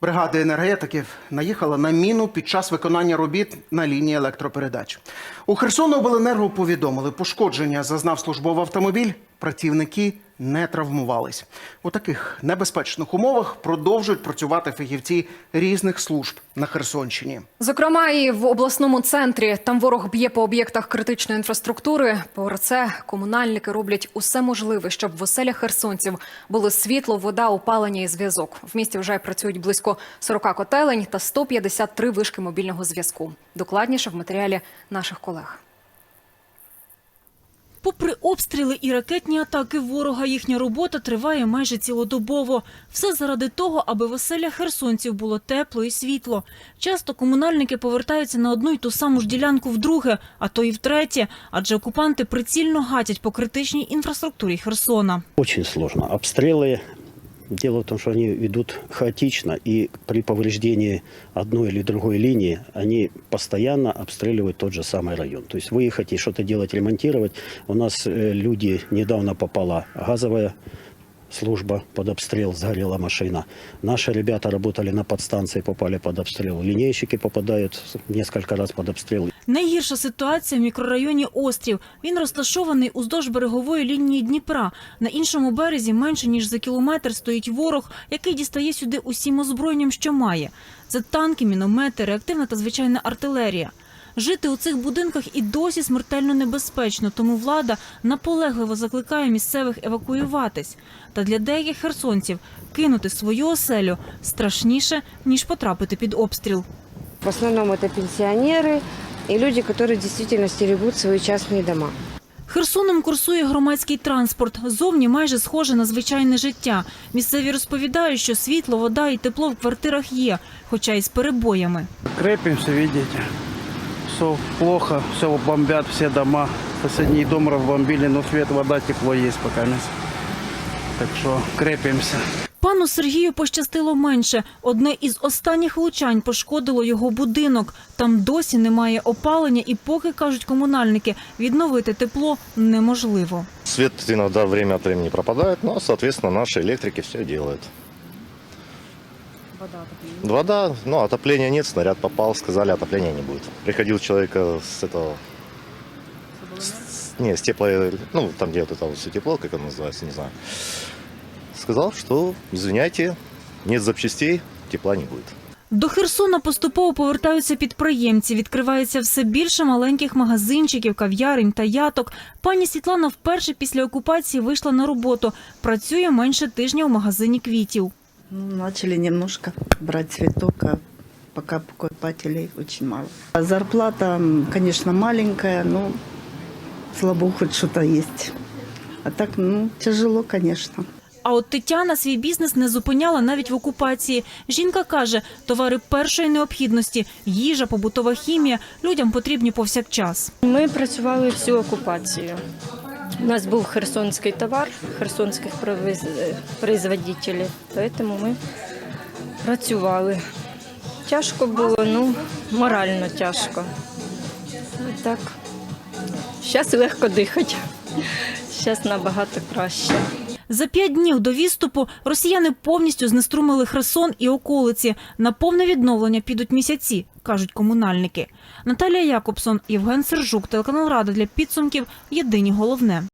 Бригада енергетиків наїхала на міну під час виконання робіт на лінії електропередач. У Херсону обленерго повідомили, пошкодження зазнав службовий автомобіль. Працівники не травмувались. У таких небезпечних умовах продовжують працювати фахівці різних служб на Херсонщині. Зокрема, і в обласному центрі там ворог б'є по об'єктах критичної інфраструктури. Попри це комунальники роблять усе можливе, щоб в оселях херсонців було світло, вода, опалення і зв'язок. В місті вже працюють близько 40 котелень та 153 вишки мобільного зв'язку. Докладніше в матеріалі наших колег. Попри обстріли і ракетні атаки ворога, їхня робота триває майже цілодобово. Все заради того, аби в херсонців було тепло і світло. Часто комунальники повертаються на одну й ту саму ж ділянку вдруге, а то і втретє, адже окупанти прицільно гатять по критичній інфраструктурі Херсона. Дуже сложно. Обстрелы, дело в том, что они ведут хаотично, и при повреждении одной или другой линии они постоянно обстреливают тот же самый район. То есть выехать и что-то делать, ремонтировать. У нас э, люди, недавно попала газовая служба под обстрел, сгорела машина. Наши ребята работали на подстанции, попали под обстрел. Линейщики попадают несколько раз под обстрел. Найгірша ситуація в мікрорайоні Острів. Він розташований уздовж берегової лінії Дніпра. На іншому березі менше ніж за кілометр стоїть ворог, який дістає сюди усім озброєнням, що має. Це танки, міномети, реактивна та звичайна артилерія. Жити у цих будинках і досі смертельно небезпечно, тому влада наполегливо закликає місцевих евакуюватись. Та для деяких херсонців кинути свою оселю страшніше ніж потрапити під обстріл. В основном это пенсионеры и люди, которые действительно стерегут свои частные дома. Херсоном курсує громадський транспорт. Зовні майже схоже на звичайне життя. Місцеві розповідають, що світло, вода і тепло в квартирах є, хоча й з перебоями. Крепимся, видите. Все плохо, все бомбят, все дома. Соседний дом разбомбили, но свет, вода, тепло есть пока. Так что крепимся. Пану Сергію пощастило менше. Одне із останніх влучань пошкодило його будинок. Там досі немає опалення, і поки кажуть комунальники, відновити тепло неможливо. Свет иногда время от времени пропадает, но, соответственно, наши электрики все делают. Вода, ну, отопления нет, снаряд попал, сказали, отопления не будет. Приходил человек э, с этого... с- не, с тепло... Ну, там, где вот это вот все тепло, как оно называется, не знаю. Сказал, что, извиняйте, нет запчастей, тепла не будет. До Херсона поступово повертаються підприємці. Відкривається все більше маленьких магазинчиків, кав'ярень та яток. Пані Світлана вперше після окупації вийшла на роботу. Працює менше тижня у магазині квітів. Ну, начали немножко брать цветок, а пока покупателей очень мало. А Зарплата, конечно, маленькая, но слава богу, хоть что-то есть. А так, ну, тяжело, конечно. А от Тетяна свій бізнес не зупиняла навіть в окупації. Жінка каже, товари першої необхідності, їжа, побутова хімія людям потрібні повсякчас. Ми працювали всю окупацію. У нас був херсонський товар, херсонських производителів, тому ми працювали. Тяжко було, ну, морально тяжко. І так, зараз легко дихати. Зараз набагато краще. За п'ять днів до відступу росіяни повністю знеструмили Херсон і околиці. На повне відновлення підуть місяці, кажуть комунальники. Наталія Якобсон, Євген Сержук, телеканал Рада для підсумків. Єдині головне.